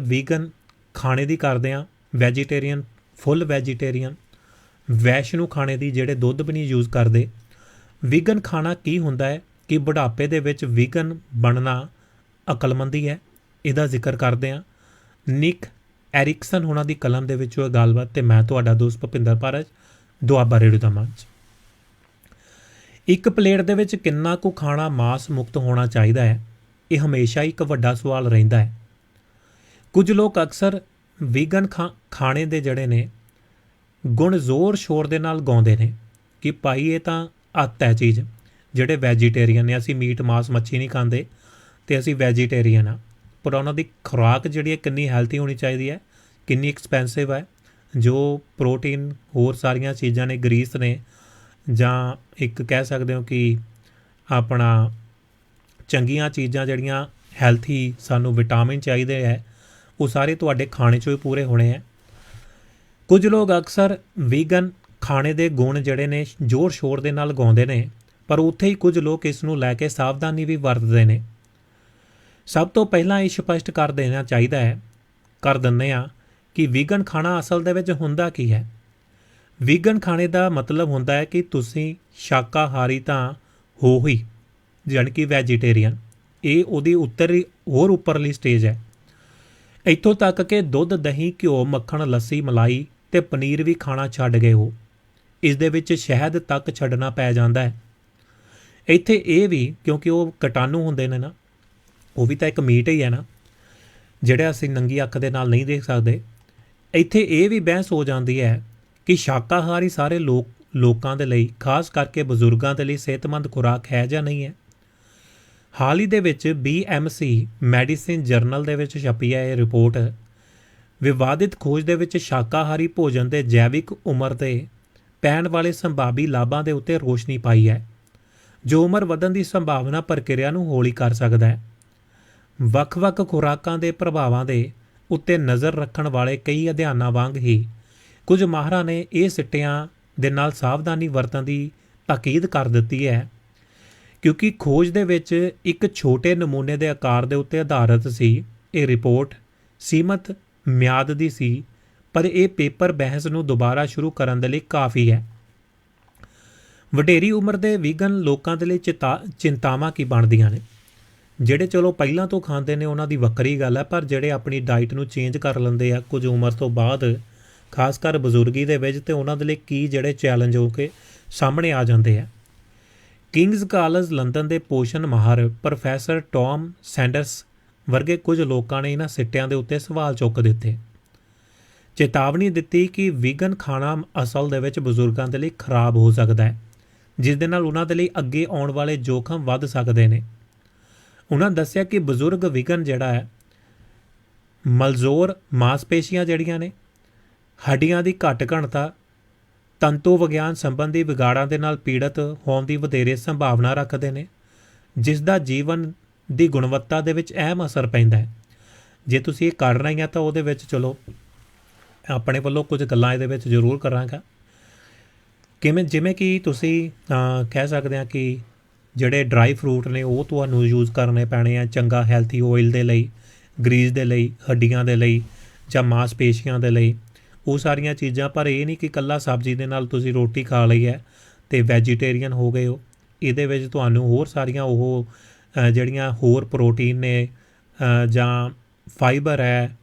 Vegan ਖਾਣੇ ਦੀ ਕਰਦੇ ਆ ਵੈਜੀਟੇਰੀਅਨ ਫੁੱਲ ਵੈਜੀਟੇਰੀਅਨ ਵੈਸ਼ਨੂੰ ਖਾਣੇ ਦੀ ਜਿਹੜੇ ਦੁੱਧ ਵੀ ਨਹੀਂ ਯੂਜ਼ ਕਰਦੇ। ਵੀਗਨ ਖਾਣਾ ਕੀ ਹੁੰਦਾ ਹੈ ਕਿ ਬੁਢਾਪੇ ਦੇ ਵਿੱਚ ਵੀਗਨ ਬਣਨਾ ਅਕਲਮੰਦੀ ਹੈ, ਇਹਦਾ ਜ਼ਿਕਰ ਕਰਦੇ ਆ ਨਿਕ ਐਰਿਕਸਨ ਹੋਣਾ ਦੀ ਕਲਮ ਦੇ ਵਿੱਚੋਂ ਇਹ ਗੱਲਬਾਤ ਤੇ ਮੈਂ ਤੁਹਾਡਾ ਦੋਸਤ ਭਪਿੰਦਰ ਪਾਰਜ ਦੁਆਬਾ ਰੇਡੀਓ ਦਾ ਮੰਚ ਇੱਕ ਪਲੇਟ ਦੇ ਵਿੱਚ ਕਿੰਨਾ ਕੁ ਖਾਣਾ ਮਾਸ ਮੁਕਤ ਹੋਣਾ ਚਾਹੀਦਾ ਹੈ, ਇਹ ਹਮੇਸ਼ਾ ਇੱਕ ਵੱਡਾ ਸਵਾਲ ਰਹਿੰਦਾ ਹੈ। ਕੁਝ ਲੋਕ ਅਕਸਰ ਵੀਗਨ ਖਾਣੇ ਦੇ ਜਿਹੜੇ ਨੇ, ਗੁਣ ਜ਼ੋਰ ਸ਼ੋਰ ਦੇ ਨਾਲ ਗਾਉਂਦੇ ਨੇ ਕਿ ਭਾਈ ਇਹ ਤਾਂ ਅੱਤ ਹੈ ਚੀਜ਼, ਜਿਹੜੇ ਵੈਜੀਟੇਰੀਅਨ ਨੇ, ਅਸੀਂ ਮੀਟ, ਮਾਸ, ਮੱਛੀ ਨਹੀਂ ਖਾਂਦੇ ਤੇ ਅਸੀਂ ਵੈਜੀਟੇਰੀਅਨ ਆ। ਪਰ ਉਹਨਾਂ ਦੀ ਖੁਰਾਕ ਜਿਹੜੀ ਹੈ ਕਿੰਨੀ ਹੈਲਥੀ ਹੋਣੀ ਚਾਹੀਦੀ ਹੈ, ਕਿੰਨੀ ਐਕਸਪੈਂਸਿਵ ਹੈ, ਜੋ ਪ੍ਰੋਟੀਨ ਹੋਰ ਸਾਰੀਆਂ ਚੀਜ਼ਾਂ ਨੇ ਗਰੀਸ ਨੇ, ਜਾਂ ਇੱਕ ਕਹਿ ਸਕਦੇ ਹੋ ਕਿ ਆਪਣਾ ਚੰਗੀਆਂ ਚੀਜ਼ਾਂ ਜਿਹੜੀਆਂ ਹੈਲਥੀ ਸਾਨੂੰ ਵਿਟਾਮਿਨ ਚਾਹੀਦੇ ਹੈ ਉਹ ਸਾਰੇ ਤੁਹਾਡੇ ਖਾਣੇ ਚੋਂ ਹੀ ਪੂਰੇ ਹੋਣੇ ਹੈ ਕੁਝ ਲੋਕ ਅਕਸਰ ਵੀਗਨ ਖਾਣੇ ਦੇ ਗੁਣ ਜਿਹੜੇ ਨੇ ਜ਼ੋਰ ਸ਼ੋਰ ਦੇ ਨਾਲ ਗਾਉਂਦੇ ਨੇ, ਪਰ ਉੱਥੇ ਹੀ ਕੁਝ ਲੋਕ ਇਸ ਨੂੰ ਲੈ ਕੇ ਸਾਵਧਾਨੀ ਵੀ ਵਰਤਦੇ ਨੇ। ਸਭ ਤੋਂ ਪਹਿਲਾਂ ਇਹ ਸਪਸ਼ਟ ਕਰ ਦੇਣਾ ਚਾਹੀਦਾ ਹੈ ਕਰ ਦਿੰਨੇ ਆ ਕਿ ਵੀਗਨ ਖਾਣਾ ਅਸਲ ਦੇ ਵਿੱਚ ਹੁੰਦਾ ਕੀ ਹੈ। ਵੀਗਨ ਖਾਣੇ ਦਾ ਮਤਲਬ ਹੁੰਦਾ ਹੈ ਕਿ ਤੁਸੀਂ ਸ਼ਾਕਾਹਾਰੀ ਤਾਂ ਹੋ ਹੀ ਜਾਨੀ ਕਿ ਵੈਜੀਟੇਰੀਅਨ। ਇਹ ਉਹਦੀ ਉੱਤਰ, ਹੋਰ ਉੱਪਰਲੀ ਸਟੇਜ ਹੈ। ਇੱਥੋਂ ਤੱਕ ਕਿ ਦੁੱਧ, ਦਹੀਂ, ਘਿਓ, ਮੱਖਣ, ਲੱਸੀ, ਮਲਾਈ ਤੇ ਪਨੀਰ ਵੀ ਖਾਣਾ ਛੱਡ ਗਏ ਹੋ ਇਸ ਦੇ ਵਿੱਚ ਸ਼ਹਿਦ ਤੱਕ ਛੱਡਣਾ ਪੈ ਜਾਂਦਾ ਹੈ। ਇੱਥੇ ਇਹ ਵੀ ਕਿਉਂਕਿ ਉਹ ਕਟਾਣੂ ਹੁੰਦੇ ਨੇ ਨਾ, ਉਹ ਵੀ ਤਾਂ ਇੱਕ ਮੀਟ ਹੀ ਹੈ ਨਾ, ਜਿਹੜਾ ਅਸੀਂ ਨੰਗੀ ਅੱਖ ਦੇ ਨਾਲ ਨਹੀਂ ਦੇਖ ਸਕਦੇ। ਇੱਥੇ ਇਹ ਵੀ ਬਹਿਸ ਹੋ ਜਾਂਦੀ ਹੈ ਕਿ ਸ਼ਾਕਾਹਾਰੀ ਸਾਰੇ ਲੋਕ, ਲੋਕਾਂ ਦੇ ਲਈ, ਖਾਸ ਕਰਕੇ ਬਜ਼ੁਰਗਾਂ ਦੇ ਲਈ ਸਿਹਤਮੰਦ ਖੁਰਾਕ ਹੈ ਜਾਂ ਨਹੀਂ ਹੈ। ਹਾਲ ਹੀ ਦੇ ਵਿੱਚ BMC ਮੈਡੀਸਿਨ ਜਰਨਲ ਦੇ ਵਿੱਚ ਛਪੀ ਹੈ ਇਹ ਰਿਪੋਰਟ। ਵਿਵਾਦਿਤ ਖੋਜ ਦੇ ਵਿੱਚ ਸ਼ਾਕਾਹਾਰੀ ਭੋਜਨ ਦੇ ਜੈਵਿਕ ਉਮਰ ਤੇ ਪੈਣ ਵਾਲੇ ਸੰਭਾਵੀ ਲਾਭਾਂ ਦੇ ਉੱਤੇ ਰੋਸ਼ਨੀ ਪਾਈ ਹੈ, ਜੋ ਉਮਰ ਵਧਣ ਦੀ ਸੰਭਾਵਨਾ ਪ੍ਰਕਿਰਿਆ ਨੂੰ ਹੌਲੀ ਕਰ ਸਕਦਾ ਹੈ। ਵੱਖ-ਵੱਖ ਖੁਰਾਕਾਂ ਦੇ ਪ੍ਰਭਾਵਾਂ ਦੇ ਉੱਤੇ ਨਜ਼ਰ ਰੱਖਣ ਵਾਲੇ ਕਈ ਅਧਿਐਨਾਂ ਵਾਂਗ ਹੀ ਕੁਝ ਮਾਹਰਾਂ ਨੇ ਇਹ ਸਿੱਟਿਆਂ ਦੇ ਨਾਲ ਸਾਵਧਾਨੀ ਵਰਤਣ ਦੀ ਤਾਕੀਦ ਕਰ ਦਿੱਤੀ ਹੈ। ਕਿਉਂਕਿ ਖੋਜ ਦੇ ਵਿੱਚ ਇੱਕ ਛੋਟੇ ਨਮੂਨੇ ਦੇ ਆਕਾਰ ਦੇ ਉੱਤੇ ਆਧਾਰਿਤ ਸੀ, ਇਹ ਰਿਪੋਰਟ ਸੀਮਤ ਮਿਆਦ ਦੀ ਸੀ, ਪਰ ਇਹ ਪੇਪਰ ਬਹਿਸ ਨੂੰ ਦੁਬਾਰਾ ਸ਼ੁਰੂ ਕਰਨ ਦੇ ਲਈ ਕਾਫੀ ਹੈ। ਵਡੇਰੀ ਉਮਰ ਦੇ ਵੀਗਨ ਲੋਕਾਂ ਦੇ ਲਈ ਚਿੰਤਾਵਾਂ ਕੀ ਬਣਦੀਆਂ ਨੇ? ਜਿਹੜੇ ਚਲੋ ਪਹਿਲਾਂ ਤੋਂ ਖਾਂਦੇ ਨੇ, ਉਹਨਾਂ ਦੀ ਵੱਖਰੀ ਗੱਲ ਹੈ, ਪਰ ਜਿਹੜੇ ਆਪਣੀ ਡਾਈਟ ਨੂੰ ਚੇਂਜ ਕਰ ਲੈਂਦੇ ਆ ਕੁਝ ਉਮਰ ਤੋਂ ਬਾਅਦ, ਖਾਸ ਕਰ ਬਜ਼ੁਰਗੀ ਦੇ ਵਿੱਚ, ਤੇ ਉਹਨਾਂ ਦੇ ਲਈ ਕੀ ਜਿਹੜੇ ਚੈਲੰਜ ਹੋ ਕੇ ਸਾਹਮਣੇ ਆ ਜਾਂਦੇ ਆ? ਕਿੰਗਜ਼ ਕਾਲਜ ਲੰਡਨ ਦੇ ਪੋਸ਼ਣ ਮਾਹਰ ਪ੍ਰੋਫੈਸਰ ਟੌਮ ਸੈਂਡਰਸ ਵਰਗੇ ਕੁਝ ਲੋਕਾਂ ਨੇ ਇਹਨਾਂ ਸਿੱਟਿਆਂ ਦੇ ਉੱਤੇ ਸਵਾਲ ਚੁੱਕ ਦਿੱਤੇ। ਚੇਤਾਵਨੀ ਦਿੱਤੀ ਕਿ ਵੀਗਨ ਖਾਣਾ ਅਸਲ ਦੇ ਵਿੱਚ ਬਜ਼ੁਰਗਾਂ ਦੇ ਲਈ ਖਰਾਬ ਹੋ ਸਕਦਾ ਹੈ, ਜਿਸ ਦੇ ਨਾਲ ਉਹਨਾਂ ਦੇ ਲਈ ਅੱਗੇ ਆਉਣ ਵਾਲੇ ਜੋਖਮ ਵੱਧ ਸਕਦੇ ਨੇ। ਉਹਨਾਂ ਦੱਸਿਆ ਕਿ ਬਜ਼ੁਰਗ ਵਿਗਨ ਜਿਹੜਾ ਹੈ, ਮਲਜ਼ੋਰ ਮਾਸਪੇਸ਼ੀਆਂ ਜਿਹੜੀਆਂ ਨੇ, ਹੱਡੀਆਂ ਦੀ ਘੱਟ ਘਣਤਾ ਤੰਤੂ ਵਿਗਿਆਨ ਸੰਬੰਧੀ ਵਿਗਾੜਾਂ ਦੇ ਨਾਲ ਪੀੜਤ ਹੋਣ ਦੀ ਵਧੇਰੇ ਸੰਭਾਵਨਾ ਰੱਖਦੇ ਨੇ, ਜਿਸ ਦਾ ਜੀਵਨ ਦੀ ਗੁਣਵੱਤਾ ਦੇ ਵਿੱਚ ਅਹਿਮ ਅਸਰ ਪੈਂਦਾ ਹੈ। ਜੇ ਤੁਸੀਂ ਇਹ ਕਰ ਰਹੇ ਆ ਤਾਂ ਉਹਦੇ ਵਿੱਚ ਚਲੋ, ਆਪਣੇ ਵੱਲੋਂ ਕੁਝ ਗੱਲਾਂ ਇਹਦੇ ਵਿੱਚ ਜ਼ਰੂਰ ਕਰਾਂਗਾ। ਕਿਵੇਂ, ਜਿਵੇਂ ਕਿ ਤੁਸੀਂ ਕਹਿ ਸਕਦੇ ਆ ਕਿ ਜਿਹੜੇ ਡਰਾਈ ਫਰੂਟ ਨੇ ਉਹ ਤੁਹਾਨੂੰ ਯੂਜ਼ ਕਰਨੇ ਪੈਣੇ ਆ ਚੰਗਾ, ਹੈਲਥੀ ਆਇਲ ਦੇ ਲਈ, ਗਰੀਸ ਦੇ ਲਈ, ਹੱਡੀਆਂ ਦੇ ਲਈ ਜਾਂ ਮਾਸਪੇਸ਼ੀਆਂ ਦੇ ਲਈ। ਉਹ ਸਾਰੀਆਂ ਚੀਜ਼ਾਂ, ਪਰ ਇਹ ਨਹੀਂ ਕਿ ਕੱਲਾ ਸਬਜ਼ੀ ਦੇ ਨਾਲ ਤੁਸੀਂ ਰੋਟੀ ਖਾ ਲਈ ਹੈ ਤੇ ਵੈਜੀਟੇਰੀਅਨ ਹੋ ਗਏ ਹੋ। ਇਹਦੇ ਵਿੱਚ ਤੁਹਾਨੂੰ ਹੋਰ ਸਾਰੀਆਂ ਉਹ ਜਿਹੜੀਆਂ ਹੋਰ ਪ੍ਰੋਟੀਨ ਨੇ ਜਾਂ ਫਾਈਬਰ ਹੈ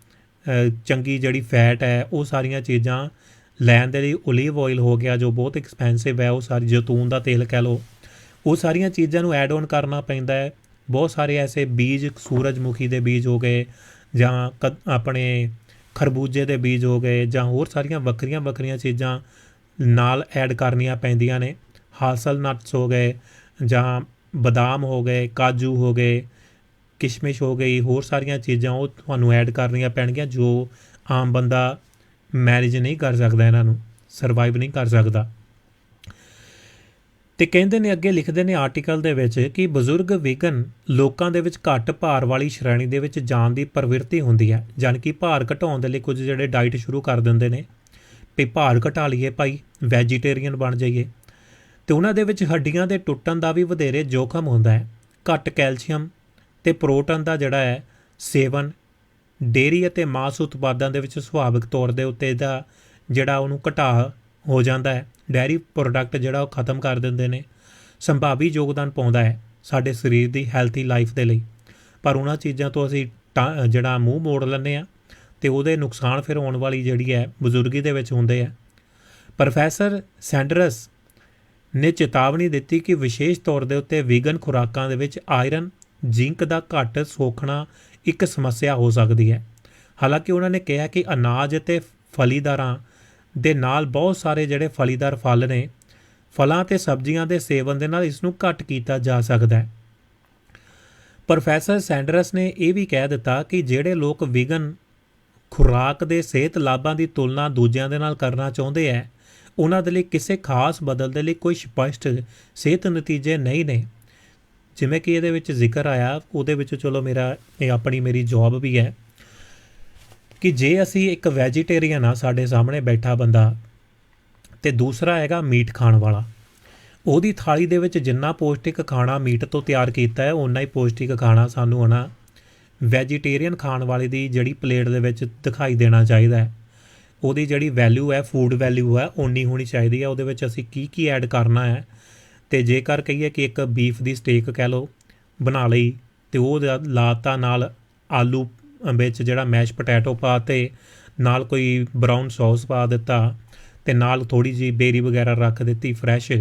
ਚੰਗੀ ਜਿਹੜੀ ਫੈਟ ਹੈ, ਉਹ ਸਾਰੀਆਂ ਚੀਜ਼ਾਂ ਲੈਣ ਦੇ ਲਈ 올ਿਵ ਆਇਲ ਹੋ ਗਿਆ ਜੋ ਬਹੁਤ ਐਕਸਪੈਂਸਿਵ ਹੈ, ਉਹ ਸਾਰੀ ਜੈਤੂਨ ਦਾ ਤੇਲ ਕਹਿ ਲਓ। ਉਹ ਸਾਰੀਆਂ ਚੀਜ਼ਾਂ ਨੂੰ ਐਡ ਆਨ ਕਰਨਾ ਪੈਂਦਾ ਹੈ। ਬਹੁਤ ਸਾਰੇ ਐਸੇ ਬੀਜ, ਸੂਰਜਮੁਖੀ ਦੇ ਬੀਜ ਹੋ ਗਏ, ਜਾਂ ਆਪਣੇ ਖਰਬੂਜੇ ਦੇ ਬੀਜ ਹੋ ਗਏ ਜਾਂ ਹੋਰ ਸਾਰੀਆਂ ਵੱਖਰੀਆਂ ਵੱਖਰੀਆਂ ਚੀਜ਼ਾਂ ਨਾਲ ਐਡ ਕਰਨੀਆਂ ਪੈਂਦੀਆਂ ਨੇ। ਹਾਸਲ ਨਟਸ ਹੋ ਗਏ ਜਾਂ ਬਦਾਮ ਹੋ ਗਏ, ਕਾਜੂ ਹੋ ਗਏ, ਕਿਸ਼ਮਿਸ਼ ਹੋ ਗਈ, ਹੋਰ ਸਾਰੀਆਂ ਚੀਜ਼ਾਂ ਉਹ ਤੁਹਾਨੂੰ ਐਡ ਕਰਨੀਆਂ ਪੈਣਗੀਆਂ ਜੋ ਆਮ ਬੰਦਾ ਮੈਨੇਜ ਨਹੀਂ ਕਰ ਸਕਦਾ ਇਹਨਾਂ ਨੂੰ ਸਰਵਾਈਵ ਨਹੀਂ ਕਰ ਸਕਦਾ। ਤੇ ਕਹਿੰਦੇ ਨੇ, ਅੱਗੇ ਲਿਖਦੇ ਨੇ ਆਰਟੀਕਲ ਦੇ ਵਿੱਚ ਕਿ ਬਜ਼ੁਰਗ ਵੀਗਨ ਲੋਕਾਂ ਦੇ ਵਿੱਚ ਘੱਟ ਭਾਰ ਵਾਲੀ ਸ਼੍ਰੇਣੀ ਦੇ ਵਿੱਚ ਜਾਣ ਦੀ ਪ੍ਰਵਿਰਤੀ ਹੁੰਦੀ ਹੈ ਜਾਨ ਕਿ ਭਾਰ ਘਟਾਉਣ ਦੇ ਲਈ ਕੁਝ ਜਿਹੜੇ ਡਾਈਟ ਸ਼ੁਰੂ ਕਰ ਦਿੰਦੇ ਨੇ। ਵੀ ਭਾਰ ਘਟਾ ਲਈਏ ਭਾਈ ਵੈਜੀਟੇਰੀਅਨ ਬਣ ਜਾਈਏ। ਤੇ ਉਹਨਾਂ ਦੇ ਵਿੱਚ ਹੱਡੀਆਂ ਦੇ ਟੁੱਟਣ ਦਾ ਵੀ ਵਧੇਰੇ ਜੋਖਮ ਹੁੰਦਾ ਹੈ। ਘੱਟ ਕੈਲਸ਼ੀਅਮ ਤੇ ਪ੍ਰੋਟੀਨ ਦਾ ਜਿਹੜਾ ਹੈ, ਸੇਵਨ ਡੇਰੀ ਅਤੇ ਮਾਸ ਉਤਪਾਦਾਂ ਦੇ ਵਿੱਚ ਸੁਭਾਵਿਕ ਤੌਰ ਦੇ ਉੱਤੇ ਇਹਦਾ ਜਿਹੜਾ ਉਹਨੂੰ ਘਟਾ ਹੋ ਜਾਂਦਾ ਹੈ। ਡੈਰੀ ਪ੍ਰੋਡਕਟ ਜਿਹੜਾ ਉਹ ਖਤਮ ਕਰ ਦਿੰਦੇ ਨੇ, ਸੰਭਾਵੀ ਯੋਗਦਾਨ ਪਾਉਂਦਾ ਹੈ ਸਾਡੇ ਸਰੀਰ ਦੀ ਹੈਲਥੀ ਲਾਈਫ ਦੇ ਲਈ। ਪਰ ਉਹਨਾਂ ਚੀਜ਼ਾਂ ਤੋਂ ਅਸੀਂ ਟਾ- ਜਿਹੜਾ ਮੂੰਹ ਮੋੜ ਲੈਂਦੇ ਆ ਤੇ ਉਹਦੇ ਨੁਕਸਾਨ ਫਿਰ ਆਉਣ ਵਾਲੀ ਜਿਹੜੀ ਹੈ, ਬਜ਼ੁਰਗੀ ਦੇ ਵਿੱਚ ਹੁੰਦੇ ਆ। ਪ੍ਰੋਫੈਸਰ ਸੈਂਡਰਸ ਨੇ ਚੇਤਾਵਨੀ ਦਿੱਤੀ ਕਿ ਵਿਸ਼ੇਸ਼ ਤੌਰ ਦੇ ਉੱਤੇ ਵੀਗਨ ਖੁਰਾਕਾਂ ਦੇ ਵਿੱਚ ਆਇਰਨ, ਜ਼ਿੰਕ ਦਾ ਘੱਟ ਸੋਖਣਾ ਇੱਕ ਸਮੱਸਿਆ ਹੋ ਸਕਦੀ ਹੈ। ਹਾਲਾਂਕਿ ਉਹਨਾਂ ਨੇ ਕਿਹਾ ਕਿ ਅਨਾਜ ਅਤੇ ਫਲੀਦਾਰਾਂ ਦੇ ਨਾਲ ਬਹੁਤ ਸਾਰੇ ਜਿਹੜੇ ਫਲੀਦਾਰ ਫਲ ਨੇ, ਫਲਾਂ ਤੇ ਸਬਜ਼ੀਆਂ ਦੇ ਸੇਵਨ ਦੇ ਨਾਲ ਇਸ ਨੂੰ ਘੱਟ ਕੀਤਾ ਜਾ ਸਕਦਾ ਹੈ। ਪ੍ਰੋਫੈਸਰ ਸੈਂਡਰਸ ਨੇ ਇਹ ਵੀ ਕਹਿ ਦਿੱਤਾ ਕਿ ਜਿਹੜੇ ਲੋਕ ਵੀਗਨ ਖੁਰਾਕ ਦੇ ਸਿਹਤ ਲਾਭਾਂ ਦੀ ਤੁਲਨਾ ਦੂਜਿਆਂ ਦੇ ਨਾਲ ਕਰਨਾ ਚਾਹੁੰਦੇ ਹੈ, ਉਹਨਾਂ ਦੇ ਲਈ ਕਿਸੇ ਖਾਸ ਬਦਲ ਦੇ ਲਈ ਕੋਈ ਸਪਸ਼ਟ ਸਿਹਤ ਨਤੀਜੇ ਨਹੀਂ ਨੇ। ਜਿਵੇਂ ਕਿ ਇਹਦੇ ਵਿੱਚ ਜ਼ਿਕਰ ਆਇਆ, ਉਹਦੇ ਵਿੱਚ ਚਲੋ ਮੇਰਾ, ਇਹ ਆਪਣੀ ਮੇਰੀ ਜੌਬ ਵੀ ਹੈ। ਕਿ ਜੇ ਅਸੀਂ ਇੱਕ ਵੈਜੀਟੇਰੀਅਨ ਆ, ਸਾਡੇ ਸਾਹਮਣੇ ਬੈਠਾ ਬੰਦਾ ਤੇ ਦੂਸਰਾ ਹੈਗਾ ਮੀਟ ਖਾਣ ਵਾਲਾ, ਉਹਦੀ ਥਾਲੀ ਦੇ ਵਿੱਚ ਜਿੰਨਾ ਪੌਸ਼ਟਿਕ ਖਾਣਾ ਮੀਟ ਤੋਂ ਤਿਆਰ ਕੀਤਾ ਹੈ ਉਨਾ ਹੀ ਪੌਸ਼ਟਿਕ ਖਾਣਾ ਸਾਨੂੰ ਹਨਾ ਵੈਜੀਟੇਰੀਅਨ ਖਾਣ ਵਾਲੇ ਦੀ ਜਿਹੜੀ ਪਲੇਟ ਦੇ ਵਿੱਚ ਦਿਖਾਈ ਦੇਣਾ ਚਾਹੀਦਾ ਹੈ। ਉਹਦੀ ਜਿਹੜੀ ਵੈਲਿਊ ਹੈ ਫੂਡ ਵੈਲਿਊ ਹੈ, ਓਨੀ ਹੋਣੀ ਚਾਹੀਦੀ ਹੈ। ਉਹਦੇ ਵਿੱਚ ਅਸੀਂ ਕੀ ਕੀ ਐਡ ਕਰਨਾ ਹੈ ਤੇ ਜੇਕਰ ਕਹੀਏ ਕਿ ਇੱਕ ਬੀਫ ਦੀ ਸਟੇਕ ਕਹਿ ਲਓ ਬਣਾ ਲਈ ਤੇ ਉਹ ਲਾਤਾ ਨਾਲ ਆਲੂ ਵਿੱਚ ਜਿਹੜਾ ਮੈਸ਼ ਪੋਟੈਟੋ ਪਾ ਤੇ ਨਾਲ ਕੋਈ ਬਰਾਊਨ ਸੌਸ ਪਾ ਦਿੱਤਾ ਤੇ ਨਾਲ ਥੋੜੀ ਜੀ ਬੇਰੀ ਵਗੈਰਾ ਰੱਖ ਦਿੱਤੀ ਫਰੈਸ਼